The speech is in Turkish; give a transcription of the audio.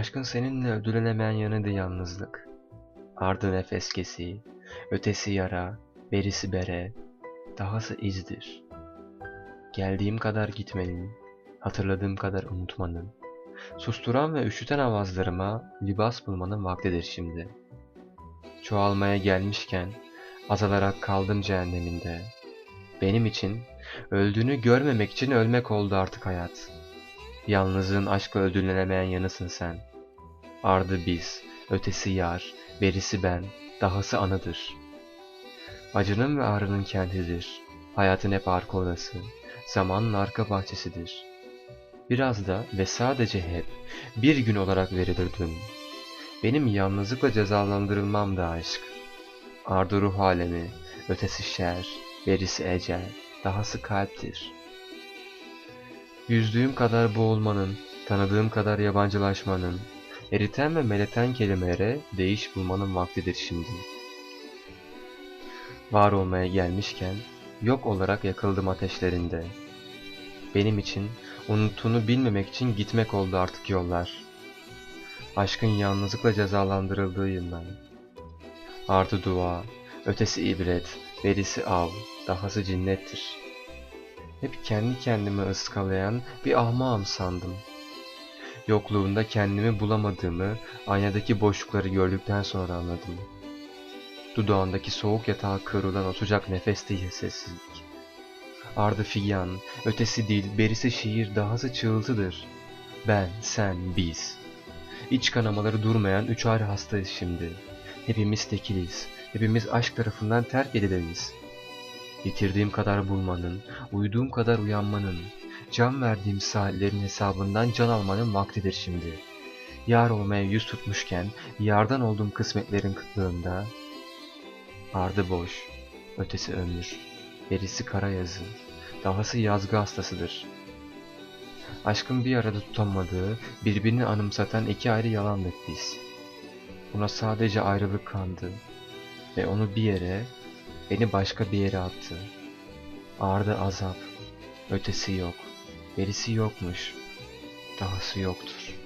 Aşkın seninle ödülenemeyen yanıydı yalnızlık. Ardı nefes kesiği, ötesi yara, berisi bere, dahası izdir. Geldiğim kadar gitmenin, hatırladığım kadar unutmanın, susturan ve üşüten avazlarıma libas bulmanın vaktidir şimdi. Çoğalmaya gelmişken, azalarak kaldım cehenneminde. Benim için, öldüğünü görmemek için ölmek oldu artık hayat. Yalnızlığın aşkla ödüllenemeyen yanısın sen. Ardı biz, ötesi yar, berisi ben, dahası anıdır. Acının ve ağrının kentidir. Hayatın hep arka odası, zamanın arka bahçesidir. Biraz da ve sadece hep bir gün olarak verilir dün. Benim yalnızlıkla cezalandırılmam da aşk. Ardı ruh alemi, ötesi şer, berisi ecel, dahası kalptir. Yüzdüğüm kadar boğulmanın, tanıdığım kadar yabancılaşmanın, eriten ve meleten kelimelere değiş bulmanın vaktidir şimdi. Var olmaya gelmişken, yok olarak yakıldım ateşlerinde. Benim için, unuttuğunu bilmemek için gitmek oldu artık yollar. Aşkın yalnızlıkla cezalandırıldığıyım ben. Artı dua, ötesi ibret, berisi av, dahası cinnettir. Hep kendi kendimi ıskalayan bir ahmağım sandım. Yokluğunda kendimi bulamadığımı, aynadaki boşlukları gördükten sonra anladım. Dudağındaki soğuk yatağa kıvrılan o sıcak nefes değil sessizlik. Ardı figan, ötesi dil, berisi şiir, dahası çığıltıdır. Ben, sen, biz. İç kanamaları durmayan üç ayrı hastayız şimdi. Hepimiz tekiliz, hepimiz aşk tarafından terk edileniz. Yitirdiğim kadar bulmanın, uyuduğum kadar uyanmanın, can verdiğim saatlerin hesabından can almanın vaktidir şimdi. Yar olmaya yüz tutmuşken, yardan olduğum kısmetlerin kıtlığında, ardı boş, ötesi ömür, berisi kara yazı, dahası yazgı hastasıdır. Aşkın bir arada tutamadığı, birbirini anımsatan iki ayrı yalandık biz. Buna sadece ayrılık kandı ve onu bir yere, beni başka bir yere attı. Ardı azap, ötesi yok, berisi yokmuş, dahası yoktur.